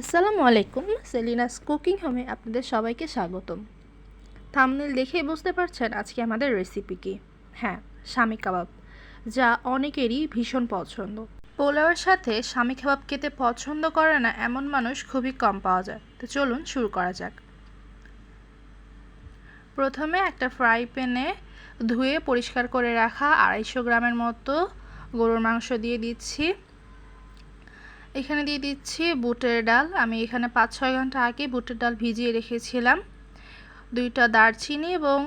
আসসালামু আলাইকুম, সেলিনাস কুকিং হোমে আপনাদের সবাইকে স্বাগতম। থামনেল দেখেই বুঝতে পারছেন আজকে আমাদের রেসিপি কি। হ্যাঁ স্বামী কাবাব, যা অনেকেরই ভীষণ পছন্দ। পোলাওয়ের সাথে স্বামী কাবাব খেতে পছন্দ করে না এমন মানুষ খুবই কম পাওয়া যায়। তো চলুন শুরু করা যাক। প্রথমে একটা ফ্রাই প্যানে ধুয়ে পরিষ্কার করে রাখা আড়াইশো গ্রামের মতো গরুর মাংস দিয়ে দিচ্ছি। এখানে দিয়ে দিচ্ছি বুটের ডাল। আমি এখানে পাঁচ ছয় ঘণ্টা আগে বুটের ডাল ভিজিয়ে রেখেছিলাম। দুইটা দারচিনি এবং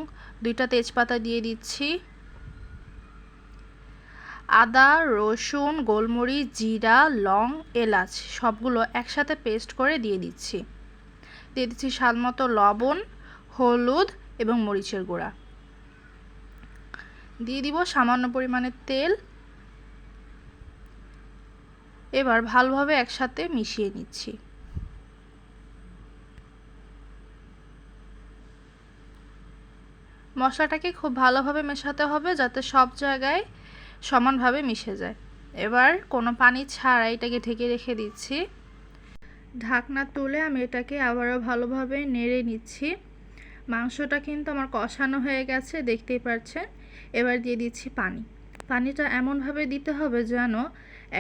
দুইটা তেজপাতা দিয়ে দিচ্ছি। আদা, রসুন, গোলমরিচ, জিরা, লং, এলাচ সবগুলো একসাথে পেস্ট করে দিয়ে দিচ্ছি। দিয়ে দিচ্ছি স্বাদ মতো লবণ, হলুদ এবং মরিচের গুঁড়া। দিয়ে দিব সামান্য পরিমাণে তেল। এবার ভালোভাবে একসাথে মিশিয়ে নিচ্ছি। মশলাটাকে খুব ভালোভাবে মেশাতে হবে যাতে সব জায়গায় সমানভাবে মিশে যায়। এবার কোনো পানি ছাড়া এটাকে ঢেকে রেখে দিচ্ছি। ঢাকনা তুলে আমি এটাকে আবারও ভালোভাবে নেড়ে নিচ্ছি। মাংসটা কিন্তু আমার কষানো হয়ে গেছে, দেখতেই পাচ্ছেন এবার দিয়ে দিচ্ছি পানি। পানিটা এমনভাবে দিতে হবে যেন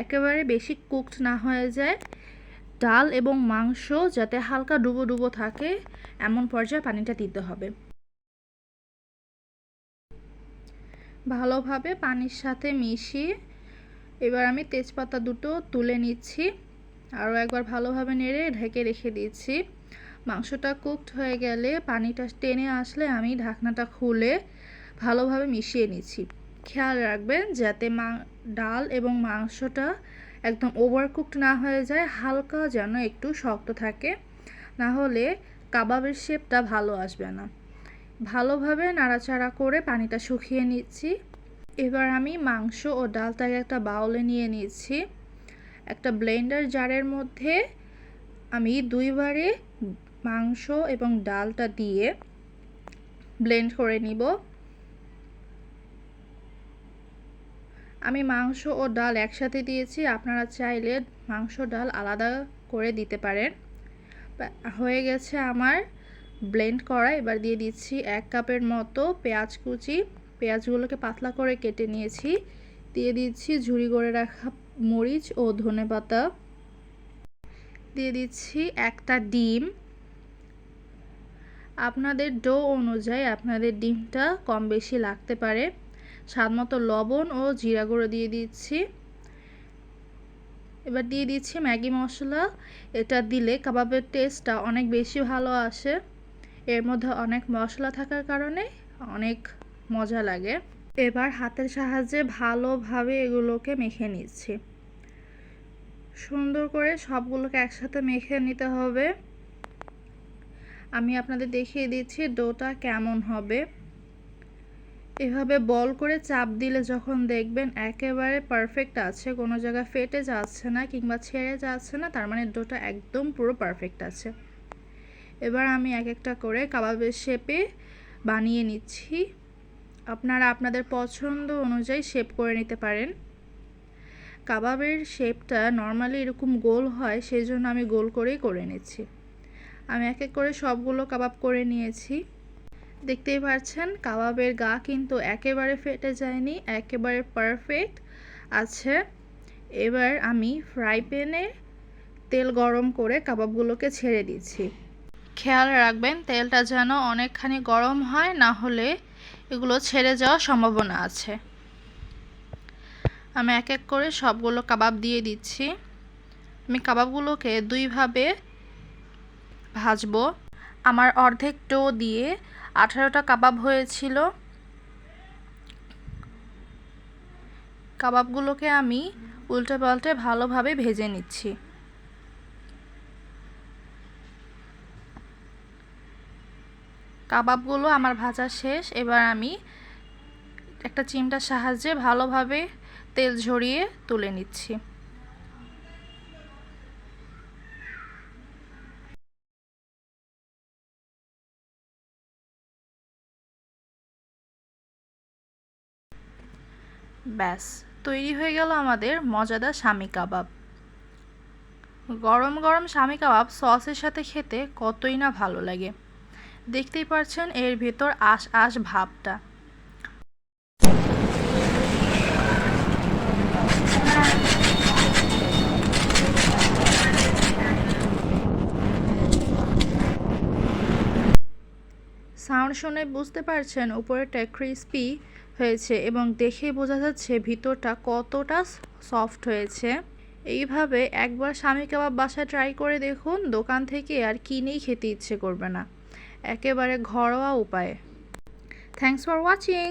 একেবারে বেশি কুকড না হয়ে যায়। ডাল এবং মাংস যাতে হালকা ডুবো ডুবো থাকে, এমন পর্যায়ে পানিটা দিতে হবে। ভালোভাবে পানির সাথে মিশিয়ে এবার আমি তেজপাতা দুটো তুলে নিচ্ছি। আরও একবার ভালোভাবে নেড়ে ঢেকে রেখে দিচ্ছি। মাংসটা কুকড হয়ে গেলে পানিটা টেনে আসলে আমি ঢাকনাটা খুলে ভালোভাবে মিশিয়ে নিচ্ছি। খেয়াল রাখবেন যাতে মা, ডাল এবং মাংসটা একদম ওভারকুকড না হয়ে যায়, হালকা যেন একটু শক্ত থাকে। না হলে কাবাবের শেপটা ভালো আসবে না। ভালোভাবে নাড়াচাড়া করে পানিটা শুকিয়ে নিচ্ছি। এবার আমি মাংস ও ডালটাকে একটা বাউলে নিয়ে নিচ্ছি। একটা ব্লেন্ডার জারের মধ্যে আমি দুইবারে মাংস এবং ডালটা দিয়ে ব্লেন্ড করে নিব। আমি মাংস ও ডাল একসাথে দিয়েছি, আপনারা চাইলে মাংস ডাল আলাদা করে দিতে পারেন। হয়ে গেছে আমার ব্লেন্ড করা। এবার দিয়ে দিচ্ছি এক কাপের মতো পেঁয়াজ কুচি। পেঁয়াজগুলোকে পাতলা করে কেটে নিয়েছি। দিয়ে দিচ্ছি ঝুড়ি করে রাখা মরিচ ও ধনে পাতা। দিয়ে দিচ্ছি একটা ডিম। আপনাদের ডো অনুযায়ী আপনাদের ডিমটা কম বেশি লাগতে পারে। স্বাদ মতো লবণ ও জিরা গুঁড়ো দিয়ে দিচ্ছি। এবার দিয়ে দিচ্ছি ম্যাগি মশলা। এটা দিলে কাবাবের টেস্টটা অনেক বেশি ভালো আসে। এর মধ্যে অনেক মশলা থাকার কারণে অনেক মজা লাগে। এবার হাতের সাহায্যে ভালোভাবে এগুলোকে মেখে নিচ্ছি। সুন্দর করে সবগুলোকে একসাথে মেখে নিতে হবে। আমি আপনাদের দেখিয়ে দিচ্ছি ডোটা কেমন হবে। এভাবে বল করে চাপ দিলে যখন দেখবেন একেবারে পারফেক্ট আছে, কোনো জায়গায় ফেটে যাচ্ছে না কিংবা ছেড়ে যাচ্ছে না, তার মানে ডোটা একদম পুরো পারফেক্ট আছে। এবার আমি এক একটা করে কাবাবের শেপে বানিয়ে নিচ্ছি। আপনারা আপনাদের পছন্দ অনুযায়ী শেপ করে নিতে পারেন। কাবাবের শেপটা নর্মালি এরকম গোল হয় সেই জন্য আমি গোল করেই করে নিচ্ছি। আমি এক এক করে সবগুলো কাবাব করে নিয়েছি। দেখতেই পাচ্ছেন কাবাবের গা কিন্তু একেবারে ফেটে যায়নি, একেবারে পারফেক্ট আছে। এবার আমি ফ্রাই প্যানে তেল গরম করে কাবাবগুলোকে ছেড়ে দিচ্ছি। খেয়াল রাখবেন, তেলটা যেন অনেকখানি গরম হয়, না হলে এগুলো ছেড়ে যাওয়ার সম্ভাবনা আছে। আমি এক এক করে সবগুলো কাবাব দিয়ে দিচ্ছি। আমি কাবাবগুলোকে দুইভাবে ভাজবো। আমার অর্ধেক টো দিয়ে আঠারোটা কাবাব হয়েছিল। কাবাবগুলোকে আমি উল্টে পাল্টে ভালোভাবে ভেজে নিচ্ছি। কাবাবগুলো আমার ভাজা শেষ। এবার আমি একটা চিমটার সাহায্যে ভালোভাবে তেল ঝরিয়ে তুলে নিচ্ছি। ব্যাস, তৈরি হয়ে গেল আমাদের মজাদার স্বামী কাবাব। গরম গরম স্বামী কাবাব সসের সাথে খেতে কতই না ভালো লাগে। দেখতেই পাচ্ছেন এর ভেতর আশ আশ ভাবটা। সাউন্ড শুনে বুঝতে পারছেন উপরেরটা ক্রিস্পি হয়েছে এবং দেখে বোঝা যাচ্ছে ভিতরটা কতটা সফট হয়েছে। এইভাবে একবার স্বামী কাবাব বাসায় ট্রাই করে দেখুন, দোকান থেকে আর কিনেই খেতে ইচ্ছে করবে না। একেবারে ঘরোয়া উপায়ে। Thanks for watching